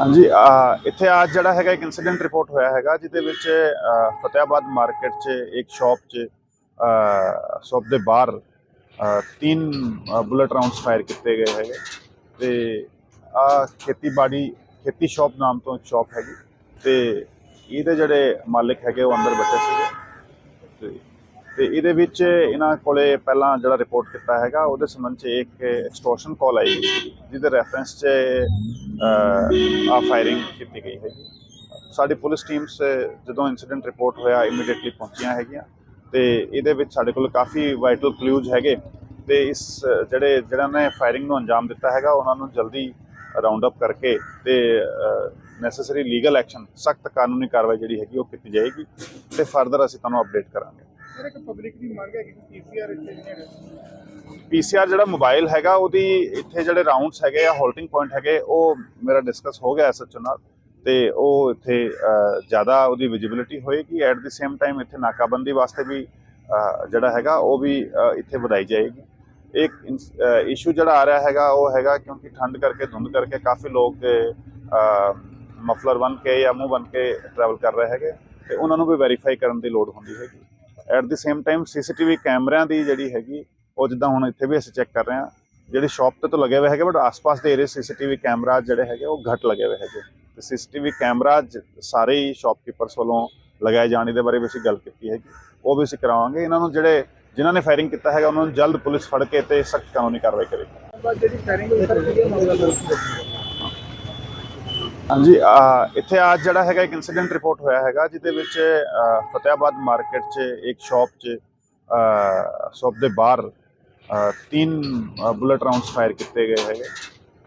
ਹਾਂਜੀ ਇੱਥੇ ਅੱਜ ਜਿਹੜਾ ਹੈਗਾ ਇੱਕ ਇਨਸੀਡੈਂਟ ਰਿਪੋਰਟ ਹੋਇਆ ਹੈਗਾ ਜਿਹਦੇ ਵਿੱਚ ਅਹ, ਫਤਿਆਬਾਦ ਮਾਰਕੀਟ 'ਚ ਇੱਕ ਸ਼ਾਪ 'ਚ ਸ਼ਾਪ ਦੇ ਬਾਹਰ ਤਿੰਨ ਬੁਲਟ ਰਾਉਂਡਸ ਫਾਇਰ ਕੀਤੇ ਗਏ ਹੈਗੇ। ਤੇ ਆ ਖੇਤੀਬਾੜੀ ਖੇਤੀ ਸ਼ਾਪ ਨਾਮ ਤੋਂ ਇੱਕ ਸ਼ਾਪ ਹੈਗੀ। ਤੇ ਇਹਦੇ ਜਿਹੜੇ ਮਾਲਕ ਹੈਗੇ ਉਹ ਅੰਦਰ ਬੈਠੇ ਸੀਗੇ। ਤੇ ਤੇ ਇਹਦੇ ਵਿੱਚ ਇਹਨਾਂ ਕੋਲੇ ਪਹਿਲਾਂ ਜਿਹੜਾ ਰਿਪੋਰਟ ਕੀਤਾ ਹੈਗਾ, ਉਹਦੇ ਸੰਬੰਧ 'ਚ ਇੱਕ ਐਕਸਟੋਰਸ਼ਨ ਕਾਲ ਆਈ ਜਿਹਦੇ ਰੈਫਰੈਂਸ 'ਚ ਆ ਫਾਇਰਿੰਗ ਕੀਤੀ ਗਈ ਹੈ ਸਾਡੀ ਪੁਲਿਸ ਟੀਮਸ ਜਦੋਂ ਇਨਸੀਡੈਂਟ ਰਿਪੋਰਟ ਹੋਇਆ ਇਮੀਡੀਏਟਲੀ ਪਹੁੰਚੀਆਂ ਹੈਗੀਆਂ ਤੇ ਇਹਦੇ ਵਿੱਚ ਸਾਡੇ ਕੋਲ ਕਾਫੀ ਵਾਈਟਲ ਕਲੂਜ਼ ਹੈਗੇ ਤੇ ਇਸ, ਜਿਹੜੇ ਜਿਹੜਾ ਨੇ ਫਾਇਰਿੰਗ ਨੂੰ ਅੰਜਾਮ ਦਿੱਤਾ ਹੈਗਾ, ਉਹਨਾਂ ਨੂੰ ਜਲਦੀ ਰਾਉਂਡ ਅਪ ਕਰਕੇ ਤੇ ਨੈਸੈਸਰੀ ਲੀਗਲ ਐਕਸ਼ਨ ਸਖਤ ਕਾਨੂੰਨੀ ਕਾਰਵਾਈ ਜਿਹੜੀ ਹੈਗੀ, ਉਹ ਕੀਤੀ ਜਾਏਗੀ ਤੇ ਫਰਦਰ ਅਸੀਂ ਤੁਹਾਨੂੰ ਅਪਡੇਟ ਕਰਾਂਗੇ। ਸਰ, ਇੱਕ ਪਬਲਿਕ ਦੀ ਮੰਗ ਹੈ ਕਿ ਪੀਸੀਆਰ ਇੱਥੇ ਨਹੀਂ ਹੈਗਾ। ਪੀਸੀਆਰ ਜਿਹੜਾ ਮੋਬਾਈਲ ਹੈਗਾ, ਉਹਦੀ ਇੱਥੇ ਜਿਹੜੇ ਰਾਉਂਡਸ ਹੈਗੇ ਆ ਹੋਲਟਿੰਗ ਪੁਆਇੰਟ ਹੈਗੇ, ਉਹ ਮੇਰਾ ਡਿਸਕਸ ਹੋ ਗਿਆ ਐਸਐਚਓ ਨਾਲ। ਤੇ ਉਹ ਇੱਥੇ ਜ਼ਿਆਦਾ ਉਹਦੀ ਵਿਜ਼ਿਬਿਲਿਟੀ ਹੋਏਗੀ। ਐਟ ਦੀ ਸੇਮ ਟਾਈਮ ਇੱਥੇ ਨਾਕਾਬੰਦੀ ਵਾਸਤੇ ਵੀ ਜਿਹੜਾ ਹੈਗਾ, ਉਹ ਵੀ ਇੱਥੇ ਵਧਾਈ ਜਾਏਗੀ। ਇੱਕ ਇਸ਼ੂ ਜਿਹੜਾ ਆ ਰਿਹਾ ਹੈਗਾ, ਉਹ ਹੈਗਾ ਕਿਉਂਕਿ ਠੰਡ ਕਰਕੇ, ਧੁੰਦ ਕਰਕੇ ਕਾਫੀ ਲੋਕ ਮਫਲਰ ਬਨ ਕੇ ਜਾਂ ਮੂੰਹ ਬਨ ਕੇ ਟਰੈਵਲ ਕਰ ਰਹੇ ਹੈਗੇ। ਤੇ ਉਹਨਾਂ ਨੂੰ ਵੀ ਵੈਰੀਫਾਈ ਕਰਨ ਦੀ ਲੋੜ ਹੁੰਦੀ ਹੈਗੀ। At the same time CCTV ਕੈਮਰਿਆਂ ਦੀ ਜਿਹੜੀ ਹੈਗੀ, ਉਹ ਜਿੱਦਾਂ ਹੁਣ ਇੱਥੇ ਵੀ ਅਸੀਂ ਚੈੱਕ ਕਰ ਰਹੇ ਹਾਂ, ਜਿਹੜੇ ਸ਼ਾਪ ਤੇ ਤਾਂ ਲੱਗੇ ਹੋਏ ਹੈਗੇ ਬਟ ਆਸ-ਪਾਸ ਦੇ ਏਰੀਆ ਸੀਸੀਟੀਵੀ ਕੈਮਰਾ ਜਿਹੜੇ ਹੈਗੇ, ਉਹ ਘੱਟ ਲੱਗੇ ਹੋਏ ਹੈਗੇ। ਤੇ ਸੀਸੀਟੀਵੀ ਕੈਮਰਾ ਸਾਰੇ ਹੀ ਸ਼ਾਪਕੀਪਰਸ ਵੱਲੋਂ ਲਗਾਏ ਜਾਣ ਦੇ ਬਾਰੇ ਵੀ ਅਸੀਂ ਗੱਲ ਕੀਤੀ ਹੈਗੀ। ਉਹ ਵੀ ਅਸੀਂ ਕਰਾਵਾਂਗੇ। ਇਹਨਾਂ ਨੂੰ ਜਿਹੜੇ, ਜਿਨ੍ਹਾਂ ਨੇ ਫਾਇਰਿੰਗ ਕੀਤਾ ਹੈਗਾ, ਉਹਨਾਂ ਨੂੰ ਜਲਦ ਪੁਲਿਸ ਫੜ ਕੇ ਤੇ ਸਖਤ ਕਾਨੂੰਨੀ ਕਾਰਵਾਈ ਕਰੇਗੀ। ਜਿਹੜੀ ਫਾਇਰਿੰਗ ਹੋਈ, ਸਰ, ਕੀ ਮਾਮਲਾ ਹਾਂਜੀ ਇੱਥੇ ਅੱਜ ਜਿਹੜਾ ਹੈਗਾ ਇੱਕ ਇਨਸੀਡੈਂਟ ਰਿਪੋਰਟ ਹੋਇਆ ਹੈਗਾ ਜਿਹਦੇ ਵਿੱਚ ਅਹ, ਫਤਿਆਬਾਦ ਮਾਰਕੀਟ 'ਚ ਇੱਕ ਸ਼ਾਪ 'ਚ ਸ਼ਾਪ ਦੇ ਬਾਹਰ ਤਿੰਨ ਬੁਲਟ ਰਾਉਂਡਸ ਫਾਇਰ ਕੀਤੇ ਗਏ ਹੈਗੇ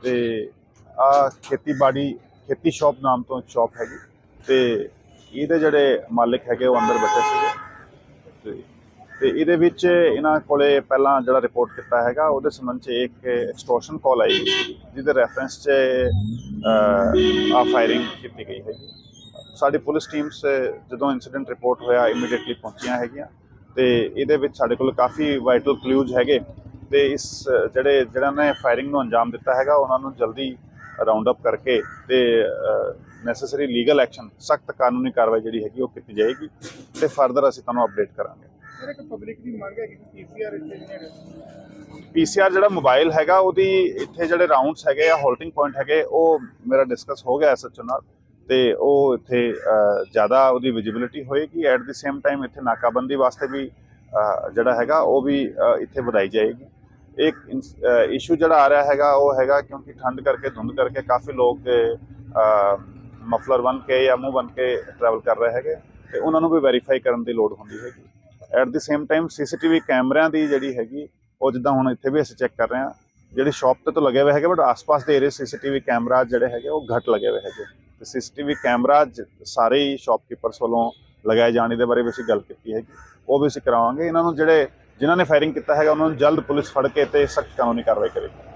ਤੇ ਆ ਖੇਤੀਬਾੜੀ ਖੇਤੀ ਸ਼ਾਪ ਨਾਮ ਤੋਂ ਇੱਕ ਸ਼ਾਪ ਹੈਗੀ ਤੇ ਇਹਦੇ ਜਿਹੜੇ ਮਾਲਕ ਹੈਗੇ ਉਹ ਅੰਦਰ ਬੈਠੇ ਸੀਗੇ ਤੇ ਤੇ ਇਹਦੇ ਵਿੱਚ ਇਹਨਾਂ ਕੋਲੇ ਪਹਿਲਾਂ ਜਿਹੜਾ ਰਿਪੋਰਟ ਕੀਤਾ ਹੈਗਾ, ਉਹਦੇ ਸੰਬੰਧ 'ਚ ਇੱਕ ਐਕਸਟੋਰਸ਼ਨ ਕਾਲ ਆਈ ਜਿਹਦੇ ਰੈਫਰੈਂਸ 'ਚ ਆ ਫਾਇਰਿੰਗ ਕੀਤੀ ਗਈ ਹੈਗੀ। ਸਾਡੀ ਪੁਲਿਸ ਟੀਮਸ ਜਦੋਂ ਇਨਸੀਡੈਂਟ ਰਿਪੋਰਟ ਹੋਇਆ ਇਮੀਡੀਏਟਲੀ ਪਹੁੰਚੀਆਂ ਹੈਗੀਆਂ ਤੇ ਇਹਦੇ ਵਿੱਚ ਸਾਡੇ ਕੋਲ ਕਾਫੀ ਵਾਈਟਲ ਕਲੂਜ਼ ਹੈਗੇ ਤੇ ਇਸ, ਜਿਹੜੇ ਜਿਹੜਾ ਨੇ ਫਾਇਰਿੰਗ ਨੂੰ ਅੰਜਾਮ ਦਿੱਤਾ ਹੈਗਾ, ਉਹਨਾਂ ਨੂੰ ਜਲਦੀ ਰਾਉਂਡ ਅਪ ਕਰਕੇ ਤੇ ਨੈਸੈਸਰੀ ਲੀਗਲ ਐਕਸ਼ਨ ਸਖਤ ਕਾਨੂੰਨੀ ਕਾਰਵਾਈ ਜਿਹੜੀ ਹੈਗੀ, ਉਹ ਕੀਤੀ ਜਾਏਗੀ ਤੇ ਫਰਦਰ ਅਸੀਂ ਤੁਹਾਨੂੰ ਅਪਡੇਟ ਕਰਾਂਗੇ। ਸਰ, ਇੱਕ ਪਬਲਿਕ ਦੀ ਮੰਗ ਹੈ ਕਿ ਪੀਸੀਆਰ ਇੱਥੇ ਨਹੀਂ ਪੀਸੀਆਰ ਜਿਹੜਾ ਮੋਬਾਈਲ ਹੈਗਾ, ਉਹਦੀ ਇੱਥੇ ਜਿਹੜੇ ਰਾਉਂਡਸ ਹੈਗੇ ਆ ਹੋਲਟਿੰਗ ਪੁਆਇੰਟ ਹੈਗੇ, ਉਹ ਮੇਰਾ ਡਿਸਕਸ ਹੋ ਗਿਆ ਐਸਐਚਓ ਨਾਲ। ਤੇ ਉਹ ਇੱਥੇ ਜ਼ਿਆਦਾ ਉਹਦੀ ਵਿਜ਼ਿਬਿਲਿਟੀ ਹੋਏਗੀ। ਐਟ ਦੀ ਸੇਮ ਟਾਈਮ ਇੱਥੇ ਨਾਕਾਬੰਦੀ ਵਾਸਤੇ ਵੀ ਜਿਹੜਾ ਹੈਗਾ, ਉਹ ਵੀ ਇੱਥੇ ਵਧਾਈ ਜਾਏਗੀ। ਇੱਕ ਇਸ਼ੂ ਜਿਹੜਾ ਆ ਰਿਹਾ ਹੈਗਾ, ਉਹ ਹੈਗਾ ਕਿਉਂਕਿ ਠੰਡ ਕਰਕੇ, ਧੁੰਦ ਕਰਕੇ ਕਾਫੀ ਲੋਕ ਮਫਲਰ ਬਨ ਕੇ ਜਾਂ ਮੂੰਹ ਬਨ ਕੇ ਟਰੈਵਲ ਕਰ ਰਹੇ ਹੈਗੇ। ਤੇ ਉਹਨਾਂ ਨੂੰ ਵੀ ਵੈਰੀਫਾਈ ਕਰਨ ਦੀ ਲੋੜ ਹੁੰਦੀ ਹੈਗੀ। At the same time CCTV ਕੈਮਰਿਆਂ ਦੀ ਜਿਹੜੀ ਹੈਗੀ, ਉਹ ਜਿੱਦਾਂ ਹੁਣ ਇੱਥੇ ਵੀ ਅਸੀਂ ਚੈੱਕ ਕਰ ਰਹੇ ਹਾਂ, ਜਿਹੜੇ ਸ਼ਾਪ ਤੇ ਤਾਂ ਲੱਗੇ ਹੋਏ ਹੈਗੇ ਬਟ ਆਸ-ਪਾਸ ਦੇ ਏਰੀਆ ਸੀਸੀਟੀਵੀ ਕੈਮਰਾ ਜਿਹੜੇ ਹੈਗੇ, ਉਹ ਘੱਟ ਲੱਗੇ ਹੋਏ ਹੈਗੇ। ਤੇ ਸੀਸੀਟੀਵੀ ਕੈਮਰਾ ਸਾਰੇ ਹੀ ਸ਼ਾਪਕੀਪਰਸ ਵੱਲੋਂ ਲਗਾਏ ਜਾਣੇ ਦੇ ਬਾਰੇ ਵੀ ਅਸੀਂ ਗੱਲ ਕੀਤੀ ਹੈਗੀ। ਉਹ ਵੀ ਅਸੀਂ ਕਰਾਵਾਂਗੇ। ਇਹਨਾਂ ਨੂੰ ਜਿਹੜੇ, ਜਿਨ੍ਹਾਂ ਨੇ ਫਾਇਰਿੰਗ ਕੀਤਾ ਹੈਗਾ, ਉਹਨਾਂ ਨੂੰ ਜਲਦ ਪੁਲਿਸ ਫੜ ਕੇ ਤੇ ਸਖਤ ਕਾਨੂੰਨੀ ਕਾਰਵਾਈ ਕਰੇਗੀ।